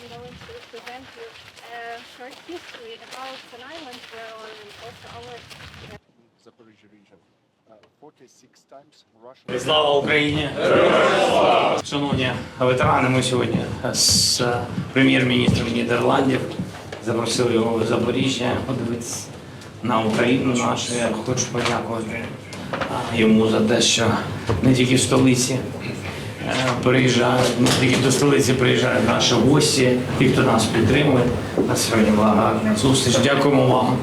I'm going to present you a short history about an island where also our Zaporizhia region. 46 times Russia Слава Україні! Шановні ветерани, ми сьогодні з е, прем'єр-міністром Нідерландів запросили його в Запоріжжя подивитися на Україну нашу. Я хочу подякувати йому за те, що не тільки в столиці е, приїжджають, не тільки до столиці приїжджають наші гості, ті, хто нас підтримує. На сьогодні була гарна зустріч. Дякуємо вам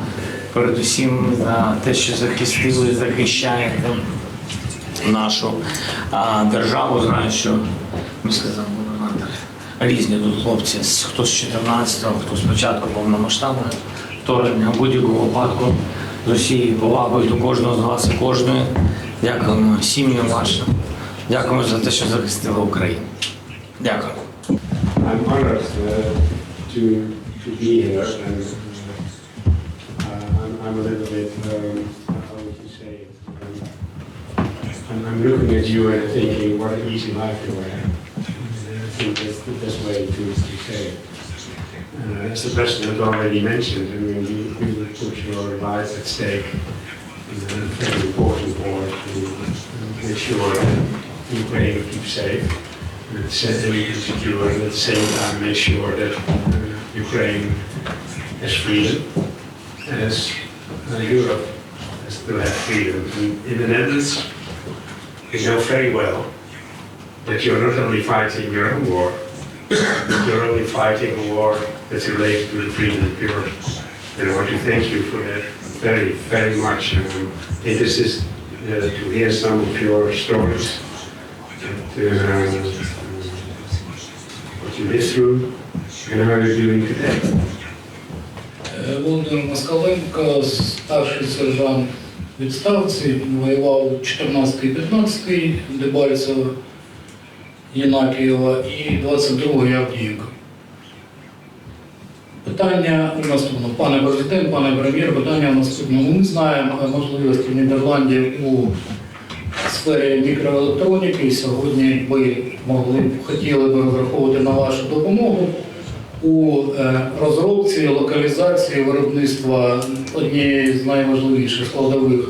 передусім за те, що захистили, захищаєте нашу а, державу. Знаю, що ми сказали, губернатор. Різні тут хлопці, хто з 14-го, хто з початку повномасштабного вторгнення. Будь-якому випадку з усією повагою до кожного з вас і кожної. Дякуємо сім'ям вашим. Дякуємо за те, що захистили Україну. Дякую. I'm honored uh, to, to be here and uh, I'm, I'm a little bit, um, how would you say it? Um, I'm, I'm looking at you and thinking what an easy life you have. I think that's the best way to, to say it. Uh, as the President already mentioned, I mean, you, you put your life at stake in a very important war to uh, make sure that Ukraine keep safe and steadily secure and at the same time make sure that Ukraine has freedom as Europe has still have freedom. And in the Netherlands, you know very well that you're not only fighting your own war, you're only fighting a war that's related to the freedom of Europe. And I want to thank you for that very, very much. Um, it is is, uh, to hear some of your stories uh, what and how you're doing today. Володимир Москаленко, старший сержант відставці, воював 14-15 Дебальцево, Єнакієва і 22-й Авдіївка. Питання у наступному. Пане президент, пане прем'єр, питання у наступному. Ми знаємо е, можливості Нідерландів у сфері мікроелектроніки. Сьогодні ви могли хотіли б розраховувати на вашу допомогу у е, розробці, локалізації виробництва однієї з найважливіших складових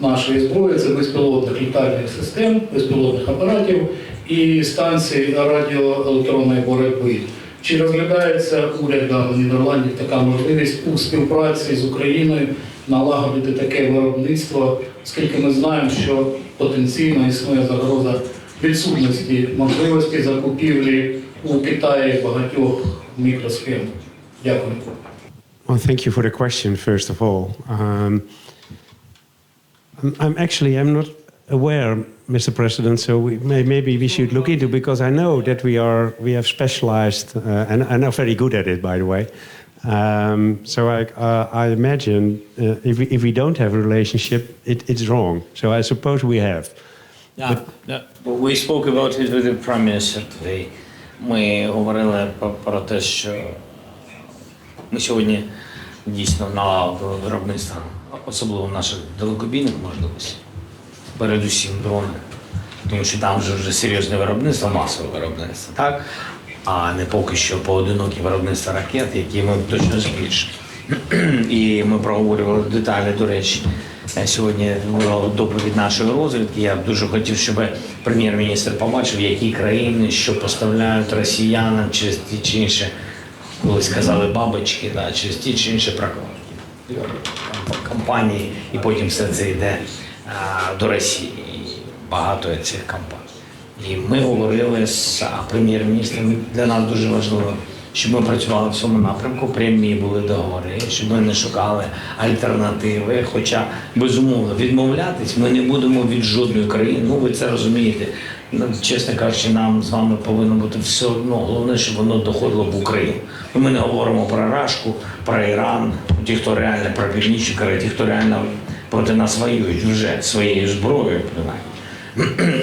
нашої зброї це безпілотних літальних систем, безпілотних апаратів і станцій радіоелектронної боротьби. Чи розглядається урядом Нідерландів така можливість у співпраці з Україною налагодити таке виробництво, оскільки ми знаємо, що потенційно існує загроза відсутності можливості закупівлі у Китаї багатьох мікросхем? Дякую. Well, thank you for the question, first of all. Um, I'm, actually I'm not aware, Mr. President. So we may, maybe we should look into because I know that we are we have specialized uh, and, and are very good at it, by the way. Um, so I uh, I imagine uh, if we, if we don't have a relationship, it, it's wrong. So I suppose we have. Yeah, yeah. We spoke about it with the Prime Minister today. Ми говорили про, про те, що ми сьогодні дійсно налагодили виробництво, особливо наших далекобійних можливостей, Передусім дрони. Тому що там вже вже серйозне виробництво, масове виробництво, так? А не поки що поодинокі виробництва ракет, які ми точно збільшимо. І ми проговорювали деталі, до речі. Сьогодні була доповідь нашої розвідки. Я дуже хотів, щоб прем'єр-міністр побачив, які країни що поставляють росіянам через ті чи інші, колись казали бабочки, да, через ті чи інші прокладки компанії, і потім все це йде до Росії. Багато цих компаній. І ми говорили з прем'єр-міністром. Для нас дуже важливо, щоб ми працювали в цьому напрямку, прямі були договори, щоб ми не шукали альтернативи. Хоча, безумовно, відмовлятись ми не будемо від жодної країни. Ну ви це розумієте. Ну, Чесно кажучи, нам з вами повинно бути все одно. Головне, щоб воно доходило в Україну. Ми не говоримо про Рашку, про Іран, ті, хто реально про Північні Кореї, ті, хто реально проти нас воюють вже своєю зброєю, принаймні.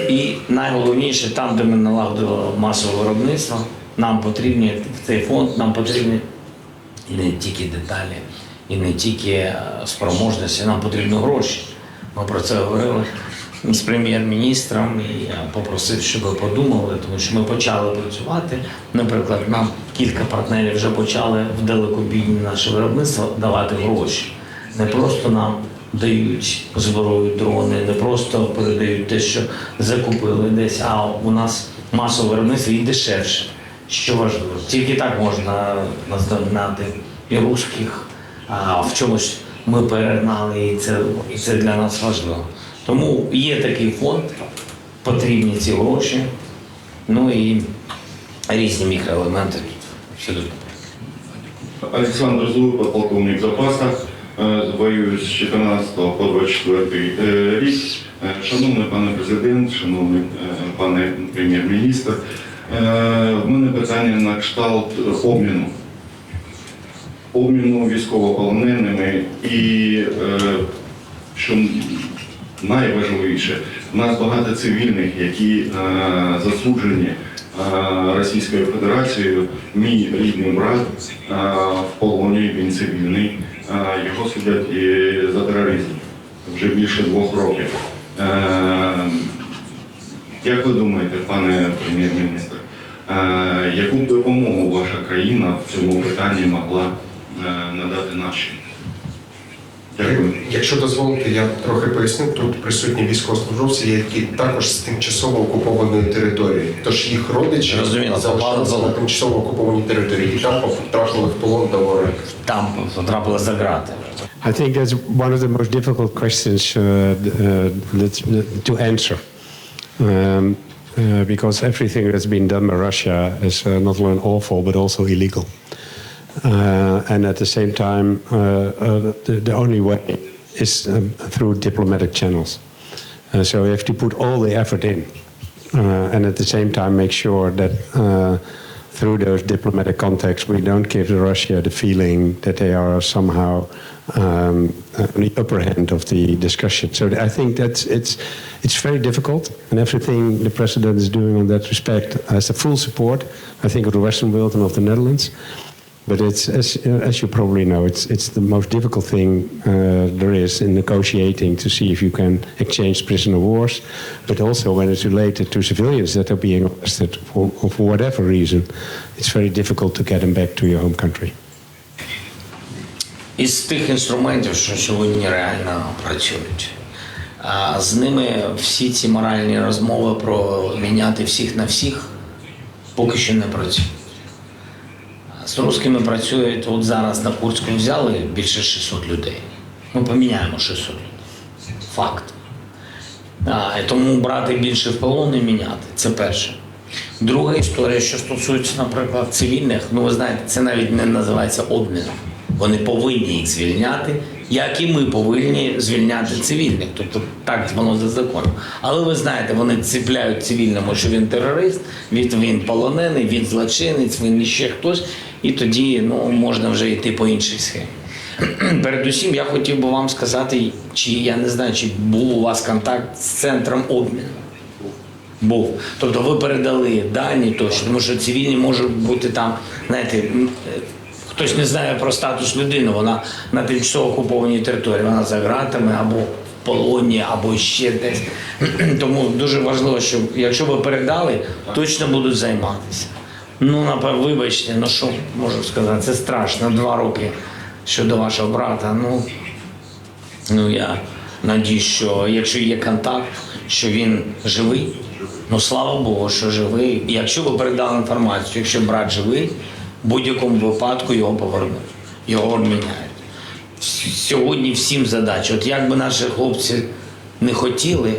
І найголовніше, там, де ми налагодили масове виробництво, нам потрібні цей фонд, нам потрібні не тільки деталі, і не тільки е, спроможності, нам потрібні гроші. Ми про це говорили. з прем'єр-міністром і я попросив, щоб ви подумали, тому що ми почали працювати. Наприклад, нам кілька партнерів вже почали в далекобійні наше виробництво давати гроші. Не просто нам дають зброю, дрони, не просто передають те, що закупили десь, а у нас масове виробництво і дешевше. Що важливо, тільки так можна наздогнати і русських, а в чомусь ми перегнали, і це, і це для нас важливо. Тому є такий фонд, потрібні ці гроші, ну і різні мікроелементи. Тут. Олександр Злуба, полковник запаса, е, воюю з 14 по 24 е, рік. Е, Шановний пане президент, шановний пане прем'єр-міністр, в мене питання на кшталт обміну. Обміну військовополоненими і, що найважливіше, у нас багато цивільних, які засуджені Російською Федерацією. Мій рідний брат в полоні, він цивільний. І за тероризм вже більше двох років. Е, Як ви думаєте, пане прем'єр-міністр, е, яку б допомогу ваша країна в цьому питанні могла е, надати нашій? Якщо дозволите, я трохи поясню. Тут присутні військовослужбовці, які також з тимчасово окупованої території. Тож їх родичі залишалися на тимчасово окупованій території і там потрапили в полон до ворога. Там потрапили за грати. I think that's one of the most difficult questions uh, uh, to answer. Um, uh, because everything that's been done by Russia is uh, not only awful but also illegal. Uh, and at the same time, uh, the, the only way is um, through diplomatic channels. So we have to put all the effort in, and at the same time make sure that through those diplomatic contacts we don't give Russia the feeling that they are somehow um, on the upper hand of the discussion. So I think that it's it's very difficult, and everything the president is doing on that respect has the full support. I think of the Western world and of the Netherlands. But it's as as you probably know, it's it's the most difficult thing uh, there is in negotiating to see if you can exchange prisoner wars, but also when it's related to civilians that are being arrested for, for whatever reason, it's very difficult to get them back to your home country. із тих інструментів, що сьогодні реально працюють. З ними всі ці моральні розмови про міняти всіх на всіх поки що не працюють. З русскими працюють, от зараз на Курську взяли більше 600 людей. Ми поміняємо 600 людей. Факт. А, тому брати більше в полон і міняти. Це перше. Друга історія, що стосується, наприклад, цивільних, ну ви знаєте, це навіть не називається обміном. Вони повинні їх звільняти, як і ми повинні звільняти цивільних. Тобто так воно за законом. Але ви знаєте, вони ціпляють цивільному, що він терорист, він, полонений, він злочинець, він ще хтось, і тоді ну, можна вже йти по іншій схемі. Передусім, я хотів би вам сказати, чи я не знаю, чи був у вас контакт з центром обміну. Був. Тобто ви передали дані точно, тому що цивільні можуть бути там, знаєте, хтось не знає про статус людини, вона на тимчасово окупованій території, вона за ґратами або в полоні, або ще десь. Тому дуже важливо, щоб якщо ви передали, точно будуть займатися. Ну, напевно, вибачте, ну що можу сказати, це страшно. Два роки щодо вашого брата. Ну, Ну я надіюсь, що якщо є контакт, що він живий, ну слава Богу, що живий. Якщо ви передали інформацію, якщо брат живий, в будь-якому випадку його повернуть, його обміняють. Сьогодні всім задача. От як би наші хлопці не хотіли,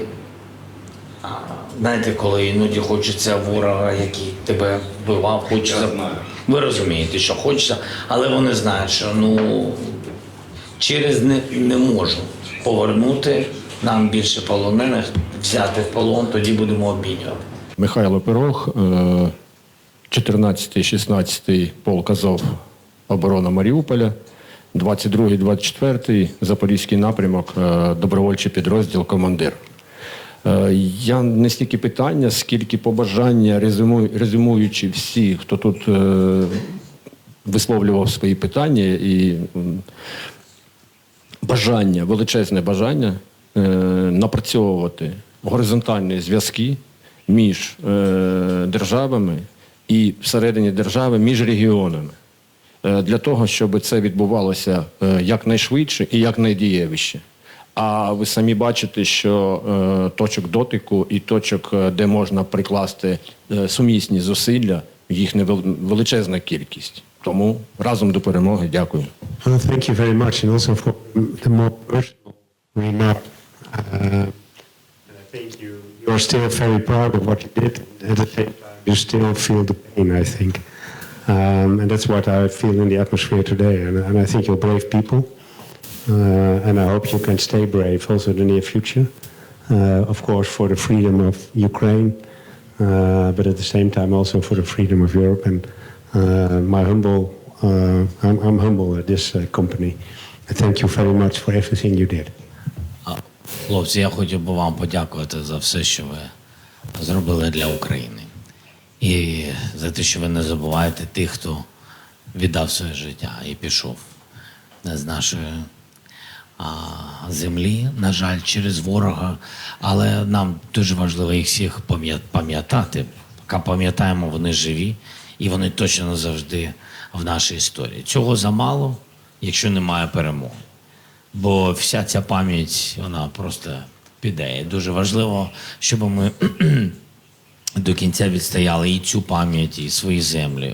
знаєте, коли іноді хочеться ворога, який тебе вбивав, хочеться. Я знаю. Ви розумієте, що хочеться, але вони знають, що ну через не, не можу повернути нам більше полонених, взяти в полон, тоді будемо обмінювати. Михайло Пирог, е, 14-16 полк Азов, оборона Маріуполя, 22-й, 24-й Запорізький напрямок, е, добровольчий підрозділ, командир. Е, Я не стільки питання, скільки побажання, резюмуючи всі, хто тут е, висловлював свої питання і бажання, величезне бажання напрацьовувати горизонтальні зв'язки між державами і всередині держави між регіонами е, для того, щоб це відбувалося е, якнайшвидше і якнайдієвіше. А ви самі бачите, що е, точок дотику і точок, де можна прикласти сумісні зусилля, їх невел- величезна кількість. Тому разом до перемоги. Дякую. Thank you you're still very proud of what you did. At the same time, you still feel the pain. I think, um, and that's what I feel in the atmosphere today. And, and I think you're brave people, uh, and I hope you can stay brave also in the near future. Uh, of course, for the freedom of Ukraine, uh, but at the same time also for the freedom of Europe. And uh, my humble, uh, I'm, I'm humble at this uh, company. I thank you very much for everything you did. Хлопці, я хотів би вам подякувати за все, що ви зробили для України. І за те, що ви не забуваєте тих, хто віддав своє життя і пішов з нашої а, землі, на жаль, через ворога. Але нам дуже важливо їх всіх пам'ятати. Поки пам'ятаємо, вони живі і вони точно завжди в нашій історії. Цього замало, якщо немає перемоги. Бо вся ця пам'ять, вона просто піде. І дуже важливо, щоб ми до кінця відстояли і цю пам'ять, і свої землі.